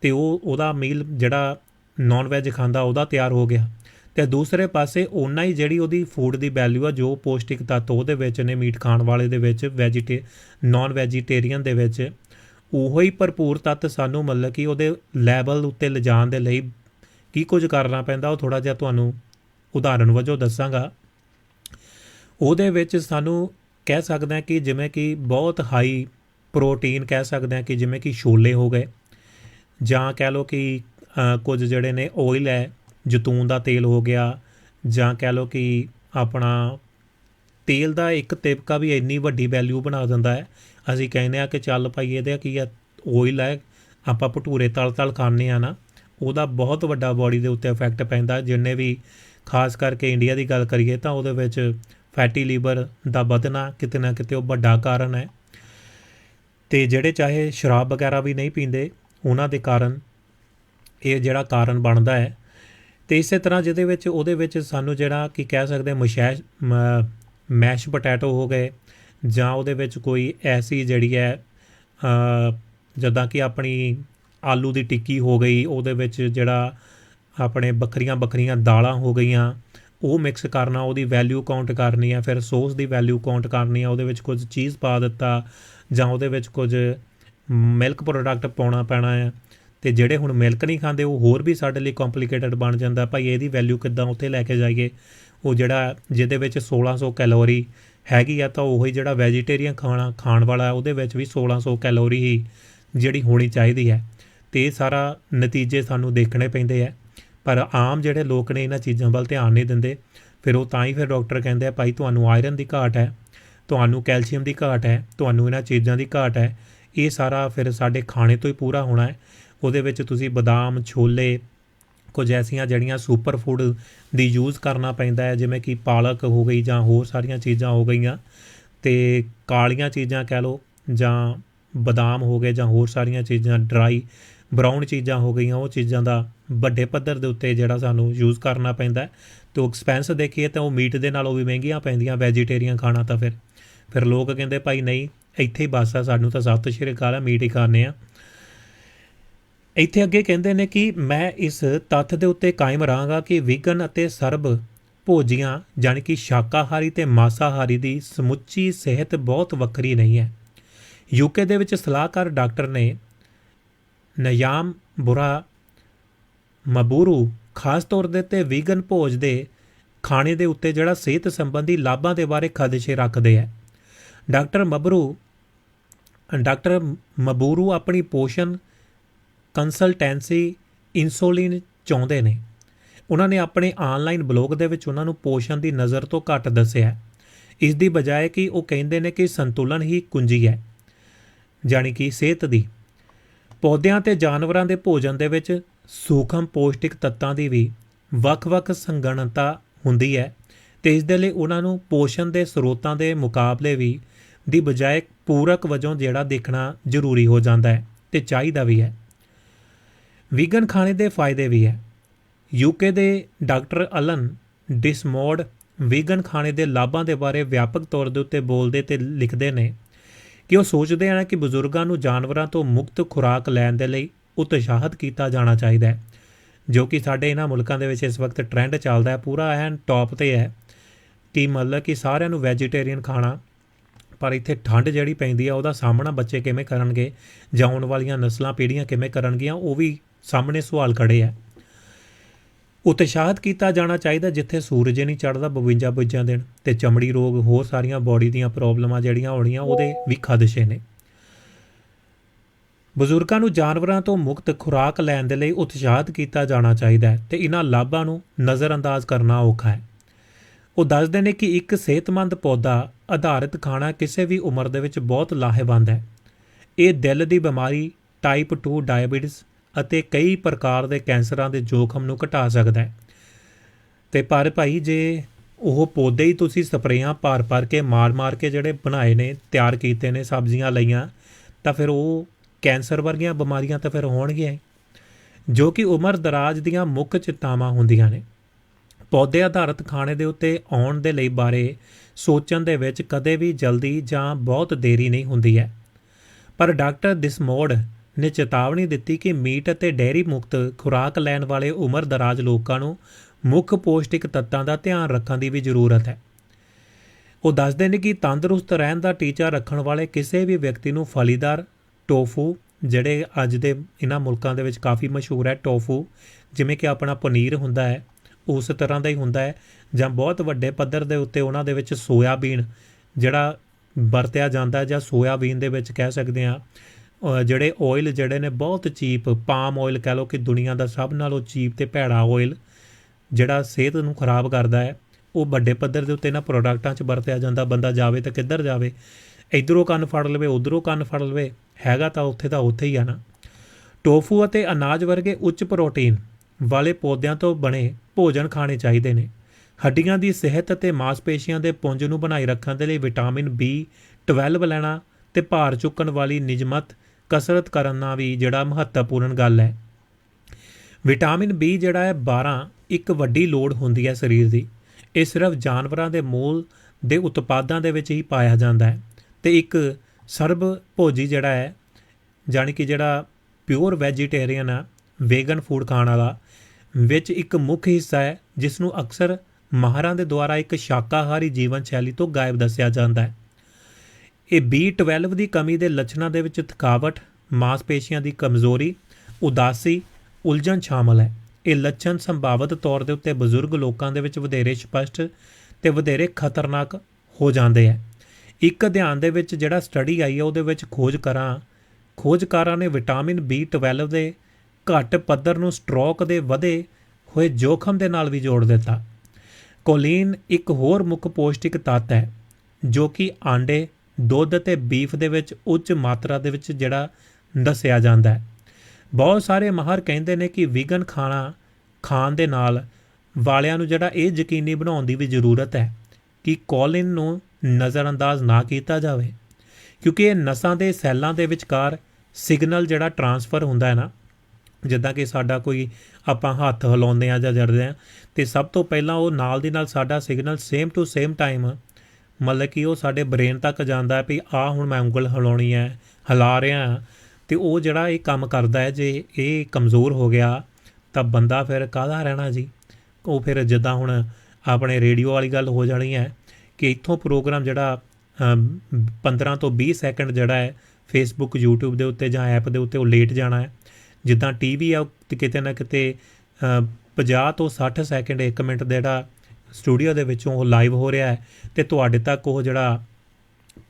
ਤੇ ਉਹ, ਉਹਦਾ ਮੀਲ ਜਿਹੜਾ ਨਾਨ ਵੈਜ ਖਾਂਦਾ ਉਹਦਾ ਤਿਆਰ ਹੋ ਗਿਆ। ਤੇ ਦੂਸਰੇ ਪਾਸੇ ਉਹਨਾਂ ਹੀ ਜਿਹੜੀ ਉਹਦੀ ਫੂਡ ਦੀ ਵੈਲਿਊ ਆ, ਜੋ ਪੌਸ਼ਟਿਕ ਤੱਤ ਉਹਦੇ ਵਿੱਚ ਨੇ ਮੀਟ ਖਾਣ ਵਾਲੇ ਦੇ ਵਿੱਚ ਵੈਜੀਟੇ ਨਾਨ ਵੈਜੀਟੇਰੀਅਨ ਦੇ ਵਿੱਚ, ਉਹੋ ਹੀ ਭਰਪੂਰ ਤੱਤ ਸਾਨੂੰ ਮਤਲਬ ਕਿ ਉਹਦੇ ਲੈਵਲ ਉੱਤੇ ਲਿਜਾਣ ਦੇ ਲਈ ਕੀ ਕੁਝ ਕਰਨਾ ਪੈਂਦਾ, ਉਹ ਥੋੜਾ ਜਿਹਾ ਤੁਹਾਨੂੰ ਉਦਾਹਰਣ ਵਜੋਂ ਦੱਸਾਂਗਾ। ਉਹਦੇ ਵਿੱਚ ਸਾਨੂੰ ਕਹਿ ਸਕਦੇ ਹਾਂ ਕਿ ਜਿਵੇਂ ਕਿ ਬਹੁਤ ਹਾਈ ਪ੍ਰੋਟੀਨ ਕਹਿ ਸਕਦੇ ਹਾਂ ਕਿ ਜਿਵੇਂ ਕਿ ਛੋਲੇ ਹੋ ਗਏ ਜਾਂ ਕਹਿ ਲਓ ਕਿ ਕੁਝ ਜਿਹੜੇ ਨੇ ਆਇਲ ਹੈ, ਜੈਤੂਨ ਦਾ ਤੇਲ ਹੋ ਗਿਆ ਜਾਂ ਕਹਿ ਲਓ ਕਿ ਆਪਣਾ ਤੇਲ ਦਾ ਇੱਕ ਤਿਪਕਾ ਵੀ ਇੰਨੀ ਵੱਡੀ ਵੈਲਿਊ ਬਣਾ ਦਿੰਦਾ ਹੈ। ਅਸੀਂ ਕਹਿੰਦੇ ਆ ਕਿ ਚੱਲ ਭਾਈ ਇਹਦੇ ਕੀ ਆ ਆਇਲ ਹੈ, ਆਪਾਂ ਭਟੂਰੇ ਤਲ ਤਲ ਖਾਂਦੇ ਆ ਨਾ, ਉਹਦਾ ਬਹੁਤ ਵੱਡਾ ਬਾਡੀ ਦੇ ਉੱਤੇ ਇਫੈਕਟ ਪੈਂਦਾ। ਜਿੰਨੇ ਵੀ ਖਾਸ ਕਰਕੇ ਇੰਡੀਆ ਦੀ ਗੱਲ ਕਰੀਏ ਤਾਂ ਉਹਦੇ ਵਿੱਚ ਫੈਟੀ ਲੀਵਰ ਦਾ ਵਧਣਾ ਕਿਤੇ ਨਾ ਕਿਤੇ ਉਹ ਵੱਡਾ ਕਾਰਨ ਹੈ। ਤੇ ਜਿਹੜੇ ਚਾਹੇ ਸ਼ਰਾਬ ਵਗੈਰਾ ਵੀ ਨਹੀਂ ਪੀਂਦੇ ਉਹਨਾਂ ਦੇ ਕਾਰਨ ਇਹ ਜਿਹੜਾ ਕਾਰਨ ਬਣਦਾ ਹੈ। ਤੇ ਇਸੇ ਤਰ੍ਹਾਂ ਜਿਹਦੇ ਵਿੱਚ ਉਹਦੇ ਵਿੱਚ ਸਾਨੂੰ ਜਿਹੜਾ ਕੀ ਕਹਿ ਸਕਦੇ ਮਸ਼ੈਸ਼ ਮੈਸ਼ ਪੋਟੈਟੋ ਹੋ ਗਏ ਜਾਂ ਉਹਦੇ ਵਿੱਚ ਕੋਈ ਐਸੀ ਜਿਹੜੀ ਹੈ ਅ, ਜਿੱਦਾਂ ਕਿ ਆਪਣੀ ਆਲੂ ਦੀ ਟਿੱਕੀ ਹੋ ਗਈ ਉਹਦੇ ਵਿੱਚ ਜਿਹੜਾ ਆਪਣੇ ਬੱਕਰੀਆਂ ਬੱਕਰੀਆਂ ਦਾਲਾਂ ਹੋ ਗਈਆਂ ਉਹ ਮਿਕਸ ਕਰਨਾ, ਉਹਦੀ ਵੈਲਿਊ ਕਾਊਂਟ ਕਰਨੀ ਆ, ਫਿਰ ਸੌਸ ਦੀ ਵੈਲਿਊ ਕਾਊਂਟ ਕਰਨੀ ਆ, ਉਹਦੇ ਵਿੱਚ ਕੁਝ ਚੀਜ਼ ਪਾ ਦਿੱਤਾ, ਜਾਂ ਉਹਦੇ ਵਿੱਚ ਕੁਝ ਮਿਲਕ ਪ੍ਰੋਡਕਟ ਪਾਉਣਾ ਪੈਣਾ ਆ। ਤੇ ਜਿਹੜੇ ਹੁਣ ਮਿਲਕ ਨਹੀਂ ਖਾਂਦੇ, ਉਹ ਹੋਰ ਵੀ ਸਾਡੇ ਲਈ ਕੰਪਲਿਕੇਟਡ ਬਣ ਜਾਂਦਾ, ਭਾਈ ਇਹਦੀ ਵੈਲਿਊ ਕਿੱਦਾਂ ਉੱਥੇ ਲੈ ਕੇ ਜਾਈਏ? ਉਹ ਜਿਹੜਾ, ਜਿਹਦੇ ਵਿੱਚ 1600 ਕੈਲੋਰੀ ਹੈਗੀ ਆ, ਤਾਂ ਉਹੀ ਜਿਹੜਾ ਵੈਜੀਟੇਰੀਅਨ ਖਾਣਾ, ਖਾਣ ਵਾਲਾ, ਉਹਦੇ ਵਿੱਚ ਵੀ 1600 ਕੈਲੋਰੀ ਹੀ ਜਿਹੜੀ ਹੋਣੀ ਚਾਹੀਦੀ ਹੈ। ਤੇ ਇਹ ਸਾਰਾ ਨਤੀਜੇ ਸਾਨੂੰ ਦੇਖਣੇ ਪੈਂਦੇ ਆ। ਪਰ ਆਮ ਜਿਹੜੇ ਲੋਕ ਨੇ ਇਹਨਾਂ ਚੀਜ਼ਾਂ ਵੱਲ ਧਿਆਨ ਨਹੀਂ ਦਿੰਦੇ। ਫਿਰ ਉਹ ਤਾਂ ਹੀ ਫਿਰ ਡਾਕਟਰ ਕਹਿੰਦੇ ਆ, ਭਾਈ, ਤੁਹਾਨੂੰ ਆਇਰਨ ਦੀ ਘਾਟ ਹੈ, ਤੁਹਾਨੂੰ ਕੈਲਸ਼ੀਅਮ ਦੀ ਘਾਟ ਹੈ, ਤੁਹਾਨੂੰ ਇਹਨਾਂ ਚੀਜ਼ਾਂ ਦੀ ਘਾਟ ਹੈ। ਇਹ ਸਾਰਾ ਫਿਰ ਸਾਡੇ ਖਾਣੇ ਤੋਂ ਹੀ ਪੂਰਾ ਹੋਣਾ ਹੈ। ਉਹਦੇ ਵਿੱਚ ਤੁਸੀਂ ਬਦਾਮ, ਛੋਲੇ, ਕੁਝ ਐਸੀਆਂ ਜਿਹੜੀਆਂ ਸੁਪਰ ਫੂਡ ਦੀ ਯੂਜ਼ ਕਰਨਾ ਪੈਂਦਾ ਹੈ, ਜਿਵੇਂ ਕਿ ਪਾਲਕ ਹੋ ਗਈ ਜਾਂ ਹੋਰ ਸਾਰੀਆਂ ਚੀਜ਼ਾਂ ਹੋ ਗਈਆਂ। ਤੇ ਕਾਲੀਆਂ ਚੀਜ਼ਾਂ ਕਹਿ ਲਓ ਜਾਂ ਬਦਾਮ ਹੋ ਗਏ ਜਾਂ ਹੋਰ ਸਾਰੀਆਂ ਚੀਜ਼ਾਂ ਡਰਾਈ ਬਰਾਊਨ ਚੀਜ਼ਾਂ ਹੋ ਗਈਆਂ, ਉਹ ਚੀਜ਼ਾਂ ਦਾ ਵੱਡੇ ਪੱਧਰ ਦੇ ਉੱਤੇ ਜਿਹੜਾ ਸਾਨੂੰ ਯੂਜ਼ ਕਰਨਾ ਪੈਂਦਾ ਹੈ। ਤੇ ਉਹ ਐਕਸਪੈਂਸ ਦੇਖੀਏ ਤਾਂ ਉਹ ਮੀਟ ਦੇ ਨਾਲੋਂ ਵੀ ਮਹਿੰਗੀਆਂ ਪੈਂਦੀਆਂ ਵੈਜੀਟੇਰੀਅਨ ਖਾਣਾ ਤਾਂ ਫਿਰ। ਫਿਰ ਲੋਕ ਕਹਿੰਦੇ ਭਾਈ ਨਹੀਂ, ਇੱਥੇ ਹੀ ਬਸ ਆ, ਸਾਨੂੰ ਤਾਂ ਸਤਿ ਸ਼੍ਰੀ ਅਕਾਲ ਆ ਮੀਟ ਹੀ ਖਾਣੇ ਆ। ਇੱਥੇ ਅੱਗੇ ਕਹਿੰਦੇ ਨੇ ਕਿ ਮੈਂ ਇਸ ਤੱਥ ਦੇ ਉੱਤੇ ਕਾਇਮ ਰਹਾਂਗਾ ਕਿ ਵੀਗਨ ਅਤੇ ਸਰਬ ਭੋਜੀਆਂ ਜਾਣੀ ਕਿ ਸ਼ਾਕਾਹਾਰੀ ਤੇ ਮਾਸਾਹਾਰੀ ਦੀ ਸਮੁੱਚੀ ਸਿਹਤ ਬਹੁਤ ਵੱਖਰੀ ਨਹੀਂ ਹੈ। ਯੂਕੇ ਦੇ ਵਿੱਚ ਸਲਾਹਕਾਰ ਡਾਕਟਰ ਨੇ ਨਿਯਾਮ ਬੁਰਾ ਮਬੂਰੂ, ਖਾਸ ਤੌਰ ਦੇ ਤੇ ਵੀਗਨ ਭੋਜ ਦੇ ਖਾਣੇ ਦੇ ਉੱਤੇ ਜਿਹੜਾ ਸਿਹਤ ਸੰਬੰਧੀ ਲਾਭਾਂ ਦੇ ਬਾਰੇ ਖਦਸ਼ੇ ਰੱਖਦੇ ਹੈ। ਡਾਕਟਰ ਮਬਰੂ, ਡਾਕਟਰ ਮਬੂਰੂ ਆਪਣੀ ਪੋਸ਼ਣ ਕੰਸਲਟੈਂਸੀ ਇਨਸੂਲਿਨ ਚਾਹੁੰਦੇ ਨੇ। ਉਹਨਾਂ ਨੇ ਆਪਣੇ ਆਨਲਾਈਨ ਬਲੌਗ ਦੇ ਵਿੱਚ ਉਹਨਾਂ ਨੂੰ ਪੋਸ਼ਣ ਦੀ ਨਜ਼ਰ ਤੋਂ ਘੱਟ ਦੱਸਿਆ ਇਸ ਦੀ ਬਜਾਏ ਕਿ ਉਹ ਕਹਿੰਦੇ ਨੇ ਕਿ ਸੰਤੁਲਨ ਹੀ ਕੁੰਜੀ ਹੈ, ਜਾਣੀ ਕਿ ਸਿਹਤ ਦੀ। ਪੌਦਿਆਂ ਤੇ ਜਾਨਵਰਾਂ ਦੇ ਭੋਜਨ ਦੇ ਵਿੱਚ ਸੂਖਮ ਪੌਸ਼ਟਿਕ ਤੱਤਾਂ ਦੀ ਵੀ ਵੱਖ-ਵੱਖ ਸੰਗਣਤਾ ਹੁੰਦੀ ਹੈ ਤੇ ਇਸ ਦੇ ਲਈ ਉਹਨਾਂ ਨੂੰ ਪੋਸ਼ਣ ਦੇ ਸਰੋਤਾਂ ਦੇ ਮੁਕਾਬਲੇ ਵੀ ਦੀ ਬਜਾਏ ਪੂਰਕ ਵਜੋਂ ਜਿਹੜਾ ਦੇਖਣਾ ਜ਼ਰੂਰੀ ਹੋ ਜਾਂਦਾ ਹੈ ਤੇ ਚਾਹੀਦਾ ਵੀ ਹੈ। ਵੀਗਨ ਖਾਣੇ ਦੇ ਫਾਇਦੇ ਵੀ ਹੈ। ਯੂਕੇ ਦੇ ਡਾਕਟਰ ਅਲਨ ਡਿਸਮੋਡ ਵੀਗਨ ਖਾਣੇ ਦੇ ਲਾਭਾਂ ਦੇ ਬਾਰੇ ਵਿਆਪਕ ਤੌਰ ਦੇ ਉੱਤੇ ਬੋਲਦੇ ਤੇ ਲਿਖਦੇ ਨੇ ਕਿ ਉਹ ਸੋਚਦੇ ਹਨ ਕਿ ਬਜ਼ੁਰਗਾਂ ਨੂੰ ਜਾਨਵਰਾਂ ਤੋਂ ਮੁਕਤ ਖੁਰਾਕ ਲੈਣ ਦੇ ਲਈ ਉਤਸ਼ਾਹਿਤ ਕੀਤਾ ਜਾਣਾ ਚਾਹੀਦਾ ਹੈ। ਜੋ ਕਿ ਸਾਡੇ ਇਹਨਾਂ ਮੁਲਕਾਂ ਦੇ ਵਿੱਚ ਇਸ ਵਕਤ ਟ੍ਰੈਂਡ ਚੱਲਦਾ ਹੈ, ਪੂਰਾ ਐਨ ਟੌਪ ਤੇ ਹੈ ਕਿ ਮਤਲਬ ਕਿ ਸਾਰਿਆਂ ਨੂੰ ਵੈਜੀਟੇਰੀਅਨ ਖਾਣਾ, ਪਰ ਇੱਥੇ ਠੰਡ ਜਿਹੜੀ ਪੈਂਦੀ ਆ, ਉਹਦਾ ਸਾਹਮਣਾ ਬੱਚੇ ਕਿਵੇਂ ਕਰਨਗੇ ਜਾਂ ਆਉਣ ਵਾਲੀਆਂ ਨਸਲਾਂ, ਪੀੜ੍ਹੀਆਂ ਕਿਵੇਂ ਕਰਨਗੀਆਂ, ਉਹ ਵੀ ਸਾਹਮਣੇ ਸਵਾਲ ਖੜੇ ਆ। ਉਤਸ਼ਾਹਿਤ ਕੀਤਾ ਜਾਣਾ ਚਾਹੀਦਾ ਜਿੱਥੇ ਸੂਰਜ ਨਹੀਂ ਚੜ੍ਹਦਾ 52 52 ਦਿਨ ਤੇ ਚਮੜੀ ਰੋਗ ਹੋਰ ਸਾਰੀਆਂ ਬਾਡੀ ਦੀਆਂ ਪ੍ਰੋਬਲਮਾਂ ਜਿਹੜੀਆਂ ਹੋਣੀਆਂ ਉਹਦੇ ਵੀ ਖਦਸ਼ੇ ਨੇ। ਬਜ਼ੁਰਗਾਂ ਨੂੰ ਜਾਨਵਰਾਂ ਤੋਂ ਮੁਕਤ ਖੁਰਾਕ ਲੈਣ ਦੇ ਲਈ ਉਤਸ਼ਾਹਿਤ ਕੀਤਾ ਜਾਣਾ ਚਾਹੀਦਾ ਹੈ ਤੇ ਇਹਨਾਂ ਲਾਭਾਂ ਨੂੰ ਨਜ਼ਰਅੰਦਾਜ਼ ਕਰਨਾ ਔਖਾ ਹੈ। ਉਹ ਦੱਸਦੇ ਨੇ ਕਿ ਇੱਕ ਸਿਹਤਮੰਦ ਪੌਦਾ ਆਧਾਰਿਤ ਖਾਣਾ ਕਿਸੇ ਵੀ ਉਮਰ ਦੇ ਵਿੱਚ ਬਹੁਤ ਲਾਹੇਵੰਦ ਹੈ। ਇਹ ਦਿਲ ਦੀ ਬਿਮਾਰੀ ਟਾਈਪ 2 ਡਾਇਬੀਟਿਸ ਅਤੇ ਕਈ ਪ੍ਰਕਾਰ ਦੇ ਕੈਂਸਰਾਂ ਦੇ ਜੋਖਮ ਨੂੰ ਘਟਾ ਸਕਦਾ ਹੈ। ਤੇ ਪਰ ਭਾਈ, ਜੇ ਉਹ ਪੌਦੇ ਹੀ ਤੁਸੀਂ ਸਪਰੇਆਂ ਭਰ-ਭਰ ਕੇ ਮਾਰ-ਮਾਰ ਕੇ ਜਿਹੜੇ ਬਣਾਏ ਨੇ, ਤਿਆਰ ਕੀਤੇ ਨੇ, ਸਬਜ਼ੀਆਂ ਲਈਆਂ, ਤਾਂ ਫਿਰ ਉਹ ਕੈਂਸਰ ਵਰਗੀਆਂ ਬਿਮਾਰੀਆਂ ਤਾਂ ਫਿਰ ਹੋਣਗੀਆਂ ਜੋ ਕਿ ਉਮਰ ਦਰਾਜ ਦੀਆਂ ਮੁੱਖ ਚਿੰਤਾਵਾਂ ਹੁੰਦੀਆਂ ਨੇ। ਪੌਦੇ ਆਧਾਰਿਤ ਖਾਣੇ ਦੇ ਉੱਤੇ ਆਉਣ ਦੇ ਲਈ ਬਾਰੇ ਸੋਚਣ ਦੇ ਵਿੱਚ ਕਦੇ ਵੀ ਜਲਦੀ ਜਾਂ ਬਹੁਤ ਦੇਰੀ ਨਹੀਂ ਹੁੰਦੀ ਹੈ। ਪਰ ਡਾਕਟਰ ਦਿਸਮੋੜ ਨੇ ਚੇਤਾਵਨੀ ਦਿੱਤੀ ਕਿ ਮੀਟ ਅਤੇ ਡੇਅਰੀ ਮੁਕਤ ਖੁਰਾਕ ਲੈਣ ਵਾਲੇ ਉਮਰ ਦਰਾਜ ਲੋਕਾਂ ਨੂੰ ਮੁੱਖ ਪੌਸ਼ਟਿਕ ਤੱਤਾਂ ਦਾ ਧਿਆਨ ਰੱਖਣ ਦੀ ਵੀ ਜ਼ਰੂਰਤ ਹੈ। ਉਹ ਦੱਸਦੇ ਨੇ ਕਿ ਤੰਦਰੁਸਤ ਰਹਿਣ ਦਾ ਟੀਚਾ ਰੱਖਣ ਵਾਲੇ ਕਿਸੇ ਵੀ ਵਿਅਕਤੀ ਨੂੰ ਫਲੀਦਾਰ ਟੋਫੂ, ਜਿਹੜੇ ਅੱਜ ਦੇ ਇਹਨਾਂ ਮੁਲਕਾਂ ਦੇ ਵਿੱਚ ਕਾਫੀ ਮਸ਼ਹੂਰ ਹੈ, ਟੋਫੂ, ਜਿਵੇਂ ਕਿ ਆਪਣਾ ਪਨੀਰ ਹੁੰਦਾ ਹੈ, ਉਸ ਤਰ੍ਹਾਂ ਦਾ ਹੀ ਹੁੰਦਾ ਹੈ, ਜਾਂ ਬਹੁਤ ਵੱਡੇ ਪੱਧਰ ਦੇ ਉੱਤੇ ਉਹਨਾਂ ਦੇ ਵਿੱਚ ਸੋਇਆਬੀਨ, ਜਿਹੜਾ ਵਰਤਿਆ ਜਾਂਦਾ ਜਾਂ ਸੋਇਆਬੀਨ ਦੇ ਵਿੱਚ ਕਹਿ ਸਕਦੇ ਆ ਜਿਹੜੇ ਆਇਲ ਜਿਹੜੇ ਨੇ ਬਹੁਤ ਚੀਪ ਪਾਮ ਆਇਲ ਕਹ ਲਓ ਕਿ ਦੁਨੀਆ ਦਾ ਸਭ ਨਾਲੋਂ ਚੀਪ ਤੇ ਭੈੜਾ ਆਇਲ ਜਿਹੜਾ ਸਿਹਤ ਨੂੰ ਖਰਾਬ ਕਰਦਾ ਹੈ, ਉਹ ਵੱਡੇ ਪੱਧਰ ਦੇ ਉੱਤੇ ਇਹਨਾਂ ਪ੍ਰੋਡਕਟਾਂ 'ਚ ਵਰਤਿਆ ਜਾਂਦਾ, ਬੰਦਾ ਜਾਵੇ ਤਾਂ ਕਿੱਧਰ ਜਾਵੇ, ਇਧਰੋਂ ਕੰਨ ਫੜ ਲਵੇ, ਉਧਰੋਂ ਕੰਨ ਫੜ ਲਵੇ, ਹੈਗਾ ਤਾਂ ਉੱਥੇ ਤਾਂ ਉੱਥੇ ਹੀ ਆ ਨਾ। ਟੋਫੂ ਅਤੇ ਅਨਾਜ ਵਰਗੇ ਉੱਚ ਪ੍ਰੋਟੀਨ ਵਾਲੇ ਪੌਦਿਆਂ ਤੋਂ ਬਣੇ ਭੋਜਨ ਖਾਣੇ ਚਾਹੀਦੇ ਨੇ। ਹੱਡੀਆਂ ਦੀ ਸਿਹਤ ਅਤੇ ਮਾਸਪੇਸ਼ੀਆਂ ਦੇ ਪੁੰਜ ਨੂੰ ਬਣਾਈ ਰੱਖਣ ਦੇ ਲਈ ਵਿਟਾਮਿਨ B12 ਲੈਣਾ ਤੇ ਭਾਰ ਚੁੱਕਣ ਵਾਲੀ ਨਿਯਮਤ ਕਸਰਤ ਕਰਨਾ ਵੀ ਜਿਹੜਾ ਮਹੱਤਵਪੂਰਨ ਗੱਲ ਹੈ। ਵਿਟਾਮਿਨ B ਜਿਹੜਾ ਹੈ 12 ਇੱਕ ਵੱਡੀ ਲੋੜ ਹੁੰਦੀ ਹੈ ਸਰੀਰ ਦੀ। ਇਹ ਸਿਰਫ ਜਾਨਵਰਾਂ ਦੇ ਮੂਲ ਦੇ ਉਤਪਾਦਾਂ ਦੇ ਵਿੱਚ ਹੀ ਪਾਇਆ ਜਾਂਦਾ ਹੈ ਤੇ ਇੱਕ ਸਰਬ ਭੋਜੀ ਜਿਹੜਾ ਹੈ ਜਾਨੀ ਕਿ ਜਿਹੜਾ ਪਿਓਰ ਵੈਜੀਟੇਰੀਅਨ ਆ ਵੇਗਨ ਫੂਡ ਖਾਣ ਵਾਲਾ, ਵਿੱਚ ਇੱਕ ਮੁੱਖ ਹਿੱਸਾ ਹੈ ਜਿਸ ਨੂੰ ਅਕਸਰ ਮਾਹਰਾਂ ਦੇ ਦੁਆਰਾ ਇੱਕ ਸ਼ਾਕਾਹਾਰੀ ਜੀਵਨ ਸ਼ੈਲੀ ਤੋਂ ਗਾਇਬ ਦੱਸਿਆ ਜਾਂਦਾ ਹੈ। ਇਹ B12 ਦੀ ਕਮੀ ਦੇ ਲੱਛਣਾਂ ਦੇ ਵਿੱਚ ਥਕਾਵਟ, ਮਾਸਪੇਸ਼ੀਆਂ ਦੀ ਕਮਜ਼ੋਰੀ, ਉਦਾਸੀ, ਉਲਝਣ ਸ਼ਾਮਲ ਹੈ। ਇਹ ਲੱਛਣ ਸੰਭਾਵਿਤ ਤੌਰ ਦੇ ਉੱਤੇ ਬਜ਼ੁਰਗ ਲੋਕਾਂ ਦੇ ਵਿੱਚ ਵਧੇਰੇ ਸਪਸ਼ਟ ਤੇ ਵਧੇਰੇ ਖਤਰਨਾਕ ਹੋ ਜਾਂਦੇ ਹੈ। ਇੱਕ ਅਧਿਐਨ ਦੇ ਵਿੱਚ ਜਿਹੜਾ ਸਟੱਡੀ ਆਈ ਹੈ, ਉਹਦੇ ਵਿੱਚ ਖੋਜ ਕਰਾਂ, ਖੋਜਕਾਰਾਂ ਨੇ ਵਿਟਾਮਿਨ B12 ਦੇ ਘੱਟ ਪੱਧਰ ਨੂੰ ਸਟ੍ਰੋਕ ਦੇ ਵਧੇ ਹੋਏ ਜੋਖਮ ਦੇ ਨਾਲ ਵੀ ਜੋੜ ਦਿੱਤਾ। ਕੋਲੀਨ ਇੱਕ ਹੋਰ ਮੁੱਖ ਪੌਸ਼ਟਿਕ ਤੱਤ ਹੈ, ਜੋ ਕਿ ਆਂਡੇ ਦੁੱਧ ਅਤੇ ਬੀਫ ਦੇ ਵਿੱਚ ਉੱਚ ਮਾਤਰਾ ਦੇ ਵਿੱਚ ਜਿਹੜਾ ਦੱਸਿਆ ਜਾਂਦਾ ਹੈ। ਬਹੁਤ ਸਾਰੇ ਮਾਹਰ ਕਹਿੰਦੇ ਨੇ ਕਿ ਵੀਗਨ ਖਾਣਾ ਖਾਣ ਦੇ ਨਾਲ ਵਾਲਿਆਂ ਨੂੰ ਜਿਹੜਾ ਇਹ ਯਕੀਨੀ ਬਣਾਉਣ ਦੀ ਵੀ ਜ਼ਰੂਰਤ ਹੈ ਕਿ ਕੋਲਿਨ ਨੂੰ ਨਜ਼ਰਅੰਦਾਜ਼ ਨਾ ਕੀਤਾ ਜਾਵੇ। ਕਿਉਂਕਿ ਇਹ ਨਸਾਂ ਦੇ ਸੈੱਲਾਂ ਦੇ ਵਿਚਕਾਰ ਸਿਗਨਲ ਜਿਹੜਾ ਟਰਾਂਸਫਰ ਹੁੰਦਾ ਹੈ ਨਾ, ਜਿੱਦਾਂ ਕਿ ਸਾਡਾ ਕੋਈ ਆਪਾਂ ਹੱਥ ਹਿਲਾਉਂਦੇ ਆ ਜਾਂ ਜੜਦੇ ਆ ਤੇ ਸਭ ਤੋਂ ਪਹਿਲਾਂ ਉਹ ਨਾਲ ਦੀ ਨਾਲ ਸਾਡਾ signal same to same time ਮਤਲਬ ਕਿ ਉਹ ਸਾਡੇ ਬ੍ਰੇਨ ਤੱਕ ਜਾਂਦਾ ਵੀ ਆ ਹੁਣ ਮੈਂ ਉਂਗਲ ਹਿਲਾਉਣੀ ਹੈ, ਹਿਲਾ ਰਿਹਾ ਤੇ ਉਹ ਜਿਹੜਾ ਇਹ ਕੰਮ ਕਰਦਾ ਹੈ, ਜੇ ਇਹ ਕਮਜ਼ੋਰ ਹੋ ਗਿਆ, ਤਾਂ ਬੰਦਾ ਫਿਰ ਕਾਹਦਾ ਰਹਿਣਾ ਜੀ? ਉਹ ਫਿਰ ਜਿੱਦਾਂ ਹੁਣ ਆਪਣੇ ਰੇਡੀਓ ਵਾਲੀ ਗੱਲ ਹੋ ਜਾਣੀ ਹੈ ਕਿ ਇੱਥੋਂ ਪ੍ਰੋਗਰਾਮ ਜਿਹੜਾ 15 ਤੋਂ 20 ਸੈਕਿੰਡ ਜਿਹੜਾ ਹੈ ਫੇਸਬੁੱਕ YouTube ਦੇ ਉੱਤੇ ਜਾਂ ਐਪ ਦੇ ਉੱਤੇ ਉਹ ਲੇਟ ਜਾਣਾ ਹੈ। ਜਿੱਦਾਂ ਟੀਵੀ ਆ, ਕਿਤੇ ਨਾ ਕਿਤੇ 50 ਤੋਂ 60 ਸੈਕਿੰਡ 1 ਮਿੰਟ ਦਾ ਜਿਹੜਾ ਸਟੂਡੀਓ ਦੇ ਵਿੱਚੋਂ ਉਹ ਲਾਈਵ ਹੋ ਰਿਹਾ ਹੈ ਤੇ ਤੁਹਾਡੇ ਤੱਕ ਉਹ ਜਿਹੜਾ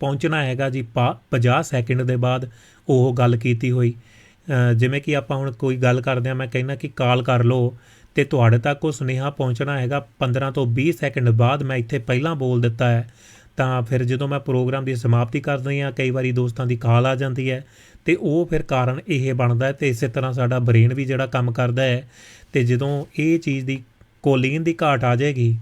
ਪਹੁੰਚਣਾ ਹੈਗਾ ਜੀ 50 ਸੈਕਿੰਡ ਦੇ ਬਾਅਦ ਉਹ ਗੱਲ ਕੀਤੀ ਹੋਈ। ਜਿਵੇਂ ਕਿ ਆਪਾਂ ਹੁਣ ਕੋਈ ਗੱਲ ਕਰਦੇ ਆ ਮੈਂ ਕਹਿੰਦਾ ਕਿ ਕਾਲ ਕਰ ਲਓ ਤੇ ਤੁਹਾਡੇ ਤੱਕ ਉਹ ਸੁਨੇਹਾ ਪਹੁੰਚਣਾ ਹੈਗਾ। 15 ਤੋਂ 20 ਸੈਕਿੰਡ ਬਾਅਦ ਮੈਂ ਇੱਥੇ ਪਹਿਲਾਂ ਬੋਲ ਦਿੱਤਾ ਹੈ, ਤਾਂ ਫਿਰ ਜਦੋਂ ਮੈਂ ਪ੍ਰੋਗਰਾਮ ਦੀ ਸਮਾਪਤੀ ਕਰਦੀ ਹਾਂ, ਕਈ ਵਾਰੀ ਦੋਸਤਾਂ ਦੀ ਕਾਲ ਆ ਜਾਂਦੀ ਹੈ ਤੇ ਉਹ ਫਿਰ ਕਾਰਨ ਇਹ ਬਣਦਾ ਹੈ ਤੇ ਇਸੇ ਤਰ੍ਹਾਂ ਸਾਡਾ ਬ੍ਰੇਨ ਵੀ ਜਿਹੜਾ ਕੰਮ ਕਰਦਾ ਹੈ ਤੇ ਜਦੋਂ ਇਹ ਚੀਜ਼ ਦੀ ਕੋਲੀਨ ਦੀ ਘਾਟ ਆ ਜਾਏਗੀ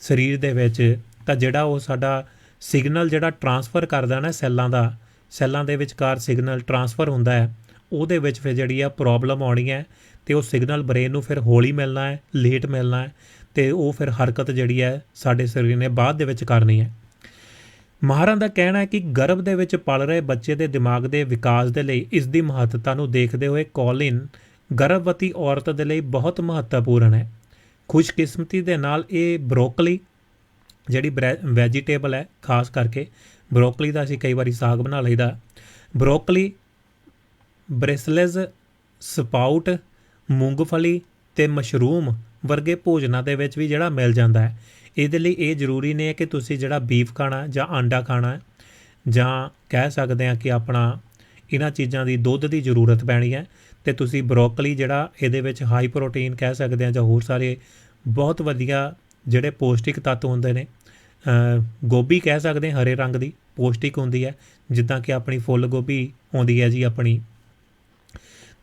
ਸਰੀਰ ਦੇ ਵਿੱਚ, ਤਾਂ ਜਿਹੜਾ ਉਹ ਸਾਡਾ ਸਿਗਨਲ ਜਿਹੜਾ ਟਰਾਂਸਫਰ ਕਰਦਾ ਨਾ ਸੈੱਲਾਂ ਦਾ, ਸੈੱਲਾਂ ਦੇ ਵਿਚਕਾਰ ਸਿਗਨਲ ਟਰਾਂਸਫਰ ਹੁੰਦਾ ਹੈ, ਉਹਦੇ ਵਿੱਚ ਫਿਰ ਜਿਹੜੀ ਆ ਪ੍ਰੋਬਲਮ ਆਉਣੀ ਹੈ, ਤੇ ਉਹ ਸਿਗਨਲ ਬ੍ਰੇਨ ਨੂੰ ਫਿਰ ਹੌਲੀ ਮਿਲਣਾ ਹੈ ਲੇਟ ਮਿਲਣਾ ਹੈ, ਤੇ ਉਹ ਫਿਰ ਹਰਕਤ ਜਿਹੜੀ ਹੈ ਸਾਡੇ ਸਰੀਰ ਨੇ ਬਾਅਦ ਦੇ ਵਿੱਚ ਕਰਨੀ ਹੈ। ਮਾਹਰਾਂ ਦਾ ਕਹਿਣਾ ਹੈ ਕਿ ਗਰਭ ਦੇ ਵਿੱਚ ਪਲ ਰਹੇ ਬੱਚੇ ਦੇ ਦਿਮਾਗ ਦੇ ਵਿਕਾਸ ਦੇ ਲਈ ਇਸ ਦੀ ਮਹੱਤਤਾ ਨੂੰ ਦੇਖਦੇ ਹੋਏ ਕੋਲਿਨ ਗਰਭਵਤੀ ਔਰਤ ਦੇ ਲਈ ਬਹੁਤ ਮਹੱਤਵਪੂਰਨ ਹੈ। ਖੁਸ਼ਕਿਸਮਤੀ ਦੇ ਨਾਲ ਇਹ ਬਰੋਕਲੀ ਜਿਹੜੀ ਵੈਜੀਟੇਬਲ ਹੈ, ਖਾਸ ਕਰਕੇ ਬਰੋਕਲੀ ਦਾ ਅਸੀਂ ਕਈ ਵਾਰੀ ਸਾਗ ਬਣਾ ਲਈਦਾ। ਬਰੋਕਲੀ ਬ੍ਰੇਸਲੇਜ਼ ਸਪਾਊਟ, ਮੂੰਗਫਲੀ ਤੇ ਮਸ਼ਰੂਮ ਵਰਗੇ ਭੋਜਨਾਂ ਦੇ ਵਿੱਚ ਵੀ ਜਿਹੜਾ ਮਿਲ ਜਾਂਦਾ ਹੈ। ਇਹਦੇ ਲਈ ਇਹ ਜ਼ਰੂਰੀ ਨਹੀਂ ਹੈ ਕਿ ਤੁਸੀਂ ਜਿਹੜਾ ਬੀਫ ਖਾਣਾ ਜਾਂ ਆਂਡਾ ਖਾਣਾ ਹੈ ਜਾਂ ਕਹਿ ਸਕਦੇ ਆ ਕਿ ਆਪਣਾ ਇਹਨਾਂ ਚੀਜ਼ਾਂ ਦੀ ਦੁੱਧ ਦੀ ਜ਼ਰੂਰਤ ਪੈਣੀ ਹੈ। ਤੇ ਤੁਸੀਂ ਬਰੋਕਲੀ ਜਿਹੜਾ ਇਹਦੇ ਵਿੱਚ ਹਾਈ ਪ੍ਰੋਟੀਨ ਕਹਿ ਸਕਦੇ ਆ ਜਾਂ ਹੋਰ ਸਾਰੇ ਬਹੁਤ ਵਧੀਆ ਜਿਹੜੇ ਪੌਸ਼ਟਿਕ ਤੱਤ ਹੁੰਦੇ ਨੇ ਗੋਭੀ ਕਹਿ ਸਕਦੇ ਹਾਂ ਹਰੇ ਰੰਗ ਦੀ, ਪੌਸ਼ਟਿਕ ਹੁੰਦੀ ਹੈ, ਜਿੱਦਾਂ ਕਿ ਆਪਣੀ ਫੁੱਲ ਗੋਭੀ ਆਉਂਦੀ ਹੈ ਜੀ ਆਪਣੀ।